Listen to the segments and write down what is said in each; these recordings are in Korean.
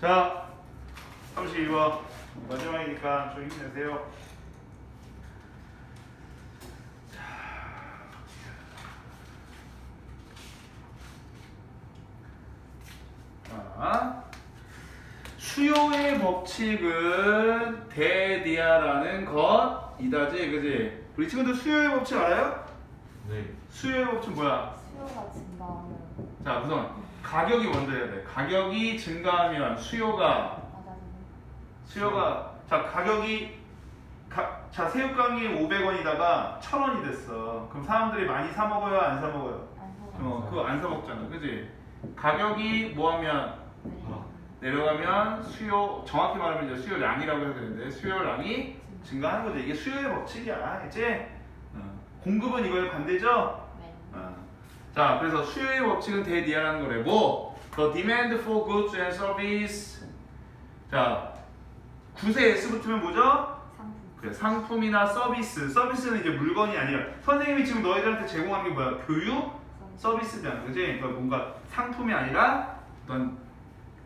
자, 32번 마지막이니까 좀 힘내세요. 자, 수요의 법칙은 대디아라는 것 이다지, 그지? 우리 친구들 수요의 법칙 알아요? 네. 수요의 법칙 뭐야? 수요가 증가하면 자, 우선 가격이 먼저 해야 돼. 가격이 증가하면 수요가. 수요가 자 가격이 가, 자 새우깡이 500원이다가 1000원이 됐어. 그럼 사람들이 많이 사 먹어요, 안 사 먹어요? 안 사고. 어, 그거 안 사 먹잖아, 그지? 가격이 뭐하면 네. 내려가면 수요 정확히 말하면 이제 수요량이라고 해야 되는데 수요량이 증가하는 거죠. 이게 수요의 법칙이야, 이제 어, 공급은 이거의 반대죠. 네. 어. 자, 그래서 수요의 법칙은 대디아라는 거래고, the demand for goods and service. 자, 구세 S 붙으면 뭐죠? 상품. 그래, 상품이나 서비스. 서비스는 이제 물건이 아니라 선생님이 지금 너희들한테 제공하는 게 뭐야? 교육 서비스잖아, 그지? 그러니까 뭔가 상품이 아니라 어떤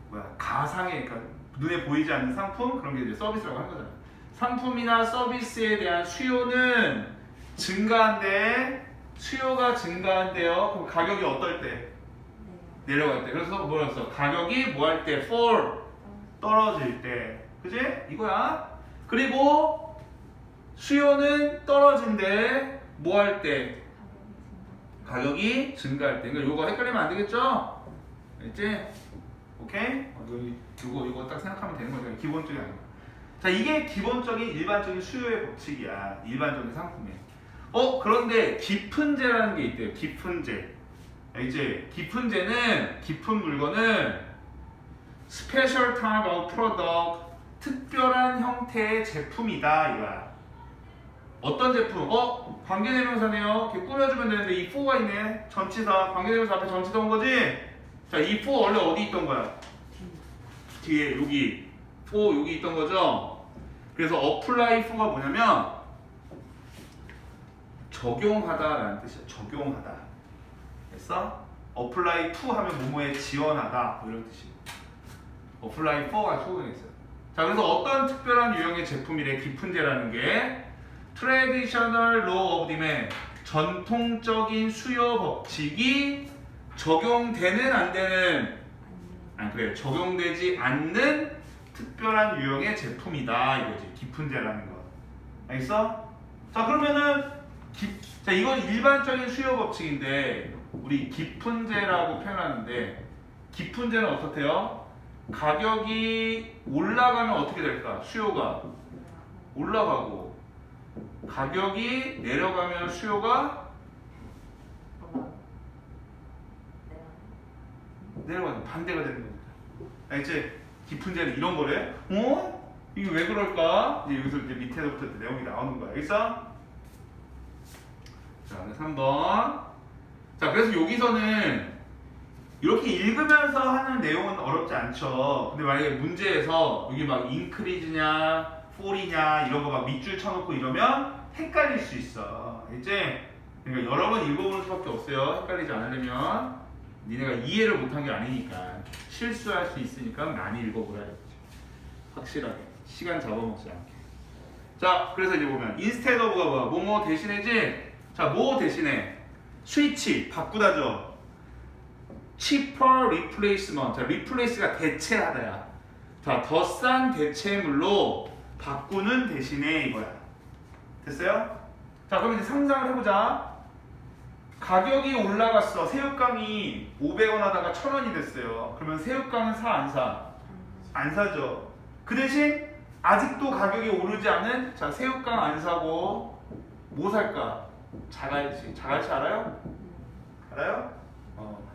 뭐야 가상의, 그러니까 눈에 보이지 않는 상품 그런 게 이제 서비스라고 하는 거잖아. 상품이나 서비스에 대한 수요는 증가한데 수요가 증가한대요. 그럼 가격이 어떨 때? 네. 내려갈 때. 그래서 뭐라 했어? 가격이 뭐 할 때? fall 떨어질 때. 그지? 이거야. 그리고 수요는 떨어진대. 뭐할 때? 가격이 가격이 증가. 증가할 때. 그러니까 이거 헷갈리면 안 되겠죠? 알지? 오케이? 어, 이거, 이거, 이거 딱 생각하면 되는 거죠. 기본적인. 자, 이게 기본적인 일반적인 수요의 법칙이야. 일반적인 상품에. 어, 그런데 깊은 재라는 게 있대요. 깊은 재. 알지? 깊은 재는, 깊은 물건은 special type of product, 특별한 형태의 제품이다. 이거야. 어떤 제품? 어? 관계대명사네요. 이렇게 꾸며주면 되는데 이 4가 있네. 전치사. 관계대명사 앞에 전치사 온 거지? 자, 이 4 원래 어디 있던 거야? 뒤에 여기 4 여기 있던 거죠? 그래서 apply 4가 뭐냐면 적용하다라는 뜻이야. 적용하다. 됐어? apply to 하면 뭐뭐에 지원하다 뭐 이런 뜻이야. apply 4가 적용했어요. 자, 그래서 어떤 특별한 유형의 제품이래 깊은 재라는 게 traditional law of demand 전통적인 수요 법칙이 적용되는 안 되는 아니 그래 적용되지 않는 특별한 유형의 제품이다 이거지 깊은 재라는 거 알겠어? 자 그러면은 깊, 자 이건 일반적인 수요 법칙인데 우리 깊은 재라고 표현하는데 깊은 재는 어떻대요? 가격이 올라가면 어떻게 될까? 수요가 올라가고 가격이 내려가면 수요가. 내려가는 반대가 되는 겁니다. 알지? 깊은 데는 이런 거래. 어? 이게 왜 그럴까? 이제 여기서 이제 밑에서부터 내용이 나오는 거야. 알겠어? 자, 3번. 자, 그래서 여기서는 이렇게 읽으면서 하는 내용은 어렵지 않죠. 근데 만약에 문제에서 여기 막 인크리즈냐, 폴이냐 이런 거 막 밑줄 쳐놓고 이러면 헷갈릴 수 있어. 알지? 그러니까 여러 번 읽어보는 수밖에 없어요. 헷갈리지 않으려면. 니네가 이해를 못한 게 아니니까 실수할 수 있으니까 많이 읽어보라야지 확실하게 시간 잡아먹지 않게 자 그래서 이제 보면 of가 뭐야 뭐뭐 대신에지 자 뭐 대신에 스위치 바꾸다죠 cheaper replacement 자 replace가 대체하다야 자 더 싼 대체물로 바꾸는 대신에 이거야 됐어요? 자 그럼 이제 상상을 해보자 가격이 올라갔어. 새우깡이 500원 하다가 1000원이 됐어요. 그러면 새우깡은 사 안 사? 안 사죠. 그 대신 아직도 가격이 오르지 않은 자 새우깡 안 사고 뭐 살까? 자갈치. 자갈치 알아요? 알아요? 어.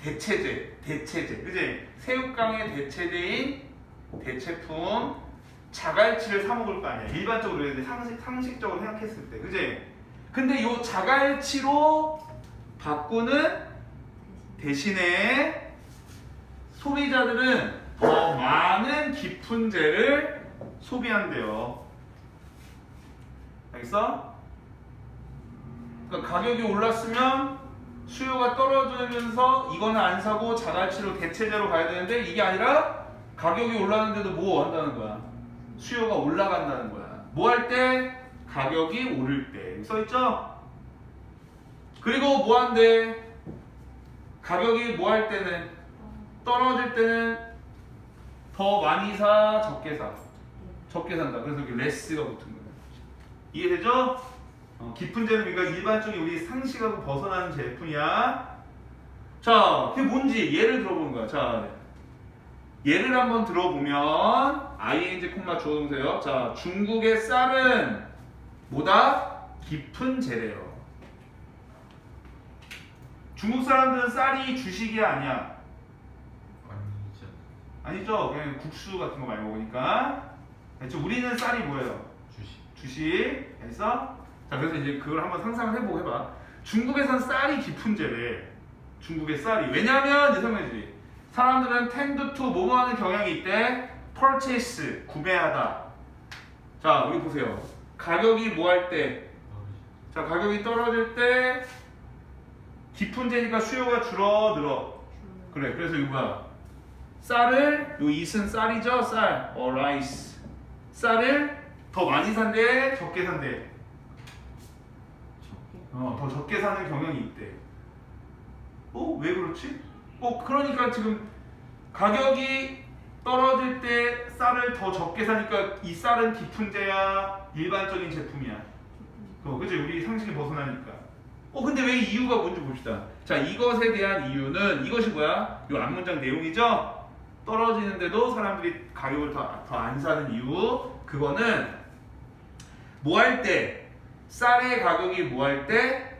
대체제. 대체제. 그지? 새우깡의 대체제인 대체품 자갈치를 사 먹을 거 아니야. 일반적으로 근데 상식 상식적으로 생각했을 때. 그지? 근데 요 자갈치로 바꾸는 대신에 소비자들은 더 많은 깊은 재를 소비한대요. 알겠어? 그러니까 가격이 올랐으면 수요가 떨어지면서 이거는 안 사고 자갈치로 대체제로 가야 되는데 이게 아니라 가격이 올라가는데도 뭐 한다는 거야? 수요가 올라간다는 거야. 뭐 할 때? 가격이 오를 때. 써있죠? 그리고 뭐 한대? 가격이 뭐 할 때는? 떨어질 때는 더 많이 사, 적게 사. 적게 산다. 그래서 이렇게 레스가 붙은 거예요. 이해되죠? 어, 깊은 재는 그러니까 일반적인 우리 상식하고 벗어나는 제품이야. 자, 그게 뭔지 예를 들어보는 거야. 자, 예를 한번 들어보면 ing 콤마 주어 동사요. 자, 중국의 쌀은 뭐다? 깊은 재래요. 중국 사람들은 쌀이 주식이 아니야. 아니죠. 아니죠? 그냥 국수 같은 거 많이 먹으니까. 그렇죠? 우리는 쌀이 뭐예요? 주식. 주식 됐어? 자 그래서 이제 그걸 한번 상상을 해보고 해봐. 중국에선 쌀이 깊은 재래 중국의 쌀이. 왜냐면 이제 설명해주지. 사람들은 tend to 뭐뭐 하는 경향이 있대? Purchase 구매하다. 자 여기 보세요. 가격이 뭐 할 때? 자 가격이 떨어질 때 깊은 재니까 수요가 줄어들어. 그래 그래서 이거 뭐야 쌀을 요 이은 쌀이죠 쌀. 어, 라이스 쌀을 더 많이 산대 적게 산대 어, 더 적게 사는 경향이 있대 어? 왜 그렇지? 어 그러니까 지금 가격이 떨어질 때 쌀을 더 적게 사니까 이 쌀은 깊은 재야 일반적인 제품이야 어, 그지 우리 상식이 벗어나니까 어 근데 왜 이유가 뭔지 봅시다 자 이것에 대한 이유는 이것이 뭐야? 이 앞문장 내용이죠? 떨어지는데도 사람들이 가격을 더 안 사는 이유 그거는 뭐 할 때 쌀의 가격이 뭐 할 때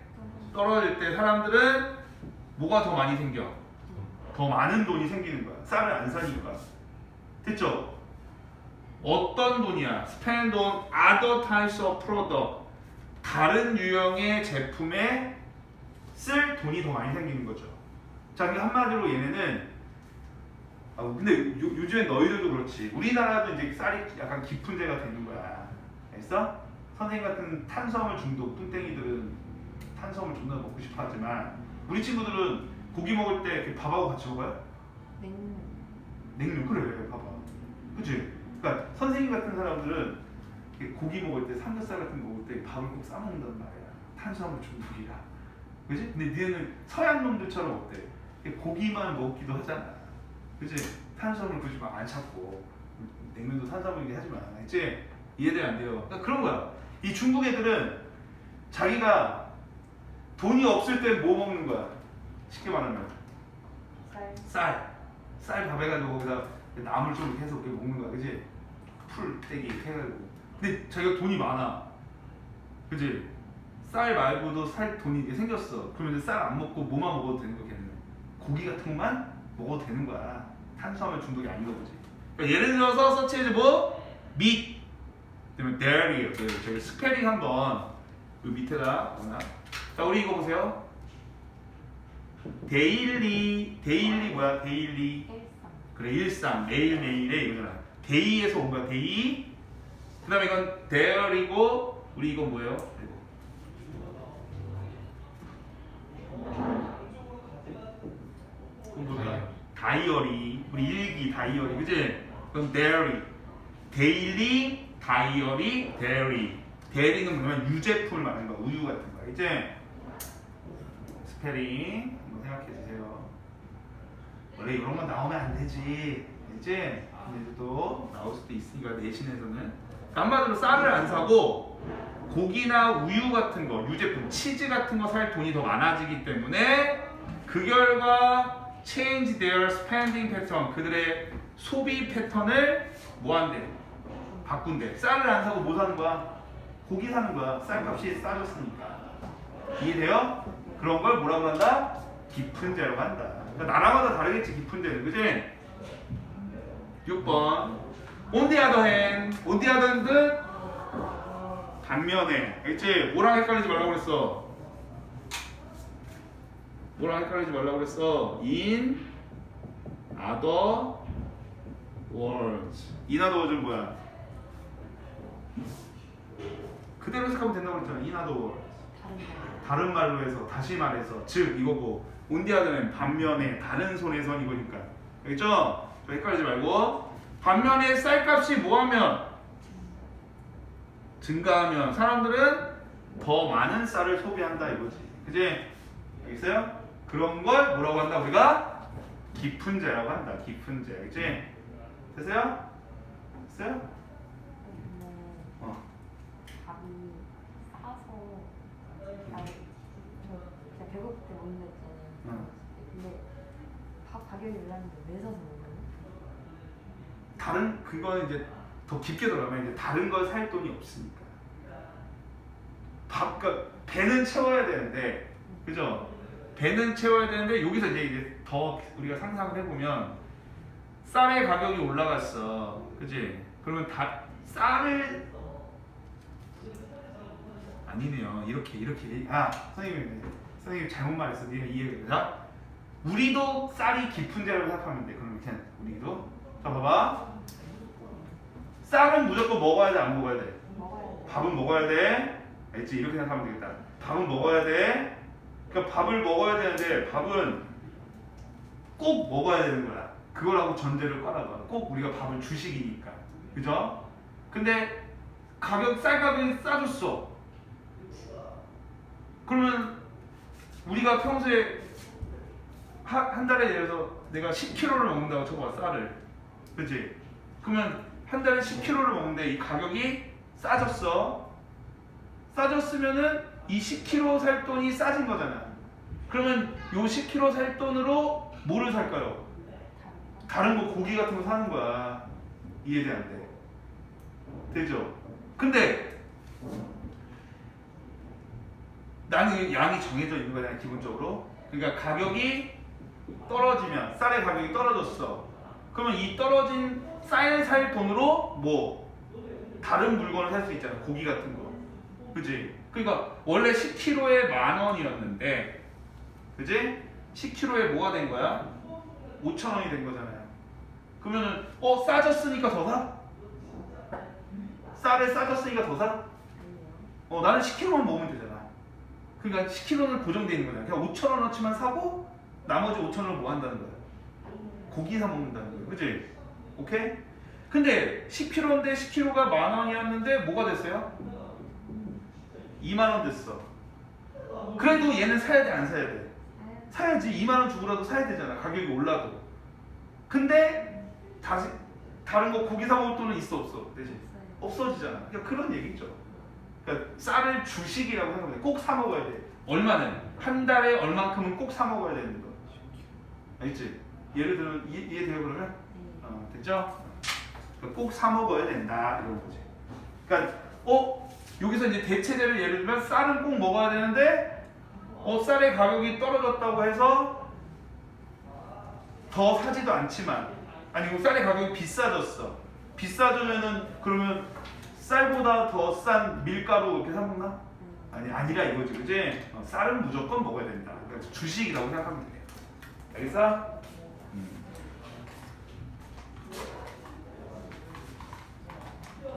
떨어질 때 사람들은 뭐가 더 많이 생겨? 더 많은 돈이 생기는 거야 쌀을 안 사니까 됐죠? 어떤 돈이야? Spend on other types of product 다른 유형의 제품에 쓸 돈이 더 많이 생기는 거죠 자 그러니까 한마디로 얘네는 아 근데 요, 요즘엔 너희들도 그렇지 우리나라도 이제 쌀이 약간 깊은 데가 되는 거야 알겠어? 선생님 같은 탄수화물 중독 뚱땡이들은 탄수화물 존나 먹고 싶어 하지만 우리 친구들은 고기 먹을 때 밥하고 같이 먹어요? 냉면 냉면 그래 봐봐 그치? 그러니까 선생님 같은 사람들은 고기 먹을 때 삼겹살 같은 거 먹을 때 밥을 꼭 싸먹는단 말이야 탄수화물 중독이라 그지? 근데 니네는 서양 놈들처럼 어때? 고기만 먹기도 하잖아 그지? 탄수화물 굳이 막 안 찾고 냉면도 탄수화물이긴 하지만 알지? 이해돼 안 돼요? 그러니까 그런 거야 이 중국 애들은 자기가 돈이 없을 때 뭐 먹는 거야? 쉽게 말하면 쌀 쌀, 쌀 밥 해가지고 거기다 나물 좀 이렇게 해서 이렇게 먹는 거야, 그지? 풀 떼기 이렇게 해가지고. 근데 자기가 돈이 많아, 그지? 쌀 말고도 살 돈이 이게 생겼어. 그러면 이제 쌀 안 먹고 뭐만 먹어도 되는 거겠네. 고기 같은 것만 먹어도 되는 거야. 탄수화물 중독이 아닌가 보지. 그러니까 예를 들어서 서치해줘 뭐? meat, 그다음에 dairy, 그 저기 스페링 한번 그 밑에다 하나. 자 우리 이거 보세요. 데일리 데일리 뭐야 데일리 일상 그래 일상 매일 매일의 이거잖아 데이에서 온 거야 데이 그 다음에 이건 데어리고 우리 이건 뭐예요? 이거 뭐야? 다이어리 우리 일기 다이어리 그지? 그럼 데어리 데일리 다이어리 데어리 데어리는 뭐냐면 유제품을 말하는 거야 우유 같은 거 그지? 스페링 한번 생각해 주세요. 원래 이런 건 나오면 안 되지. 알지? 근데 또 나올 수도 있으니까 내신에서는 한마디로 쌀을 안 사고 고기나 우유 같은 거, 유제품, 치즈 같은 거 살 돈이 더 많아지기 때문에 그 결과 change their spending pattern 그들의 소비 패턴을 뭐 한대? 바꾼대. 쌀을 안 사고 뭐 사는 거야? 고기 사는 거야. 쌀값이 싸졌으니까. 이해돼요? 그런 걸 뭐라고 한다? 깊은 재라고 한다. 그러니까 나라마다 다르겠지 깊은 재는 그지? 6번 On the other hand On the other hand은 반면에 알겠지? 뭐랑 헷갈리지 말라고 그랬어 뭐랑 헷갈리지 말라고 그랬어 In other words In other words는 뭐야? 그대로 해석하면 된다고 그랬잖아 words 다른 말로 해서 다시 말해서 즉 이거고 온디아드는 반면에 다른 손에선 이거니까 알겠죠? 저 헷갈리지 말고 반면에 쌀값이 뭐하면 증가하면 사람들은 더 많은 쌀을 소비한다 이거지 그지? 알겠어요? 그런 걸 뭐라고 한다 우리가? 깊은 재라고 한다 깊은 재 알겠지? 됐어요? 됐어요? 어. 밥이 싸서 아니 저 제가 배고플 때 먹는다 했잖아요. 응. 근데 밥 다른 그거는 이제 더 깊게 들어가면 이제 다른 걸 살 돈이 없으니까. 밥 그러니까 배는 채워야 되는데 그죠? 배는 채워야 되는데 여기서 이제, 이제 더 우리가 상상을 해보면 쌀의 가격이 올라갔어. 그지? 그러면 다 쌀을 아니네요. 이렇게 이렇게. 아 선생님 선생님 잘못 말했어. 이해가 우리도 쌀이 깊은 데라고 생각하면 돼. 그럼 이렇게 우리도. 자 봐봐. 쌀은 무조건 먹어야 돼안 먹어야 돼? 먹어야 돼. 밥은 먹어야 돼? 알지? 이렇게 생각하면 되겠다. 밥은 먹어야 돼? 그러니까 밥을 먹어야 되는데 밥은 꼭 먹어야 되는 거야. 그거라고 전제를 깔아봐. 꼭 우리가 밥을 주식이니까. 그죠? 근데 가격 쌀 가격이 싸졌어. 그러면 우리가 평소에 하, 한 달에 예를 들어서 내가 10kg를 먹는다고 쳐봐 쌀을 그치 그러면 한 달에 10kg를 먹는데 이 가격이 싸졌어 싸졌으면은 이 10kg 살 돈이 싸진 거잖아 그러면 요 10kg 살 돈으로 뭐를 살까요? 다른 거 고기 같은 거 사는 거야 돼? 되죠? 근데 나는 양이 정해져 있는 거잖아 기본적으로 그러니까 가격이 떨어지면 쌀의 가격이 떨어졌어 그러면 이 떨어진 쌀 살 돈으로 뭐 다른 물건을 살 수 있잖아 고기 같은 거 그지? 그러니까 원래 10kg에 만 원이었는데 그지? 10kg에 뭐가 된 거야? 5천 원이 된 거잖아요 그러면은 어 싸졌으니까 더 사? 쌀에 싸졌으니까 더 사? 어 나는 10kg만 먹으면 되잖아. 그러니까 10kg는 고정돼 있는 거잖아. 그냥 5천 원어치만 사고 나머지 5천 원을 뭐 한다는 거야? 고기 사 먹는다는 거야. 그지? 오케이? 근데 10kg인데 10kg가 만 원이었는데 뭐가 됐어요? 2만 원 됐어. 그래도 얘는 사야 돼, 안 사야 돼? 사야지. 2만 원 주고라도 사야 되잖아. 가격이 올라도. 근데 다시 다른 거 고기 사 먹을 돈은 있어 없어? 되지? 없어지잖아. 그러니까 그런 얘기죠. 그러니까 쌀을 주식이라고 생각해. 꼭 사 먹어야 돼. 얼마는? 한 달에 얼만큼은 꼭 사 먹어야 되는 거. 알겠지? 예를 들면 이해, 이해돼요 그러면? 네. 어, 됐죠? 꼭 사 먹어야 된다 이런 거지. 그러니까 어 여기서 이제 대체제를 예를 들면 쌀은 꼭 먹어야 되는데 어 쌀의 가격이 떨어졌다고 해서 더 사지도 않지만 아니고 쌀의 가격이 비싸졌어. 비싸지면은 그러면 쌀보다 더 싼 밀가루 이렇게 사 먹나? 아니 아니라 이거지, 그지? 어, 쌀은 무조건 먹어야 된다. 그러니까 주식이라고 생각하면 돼요. 알겠어?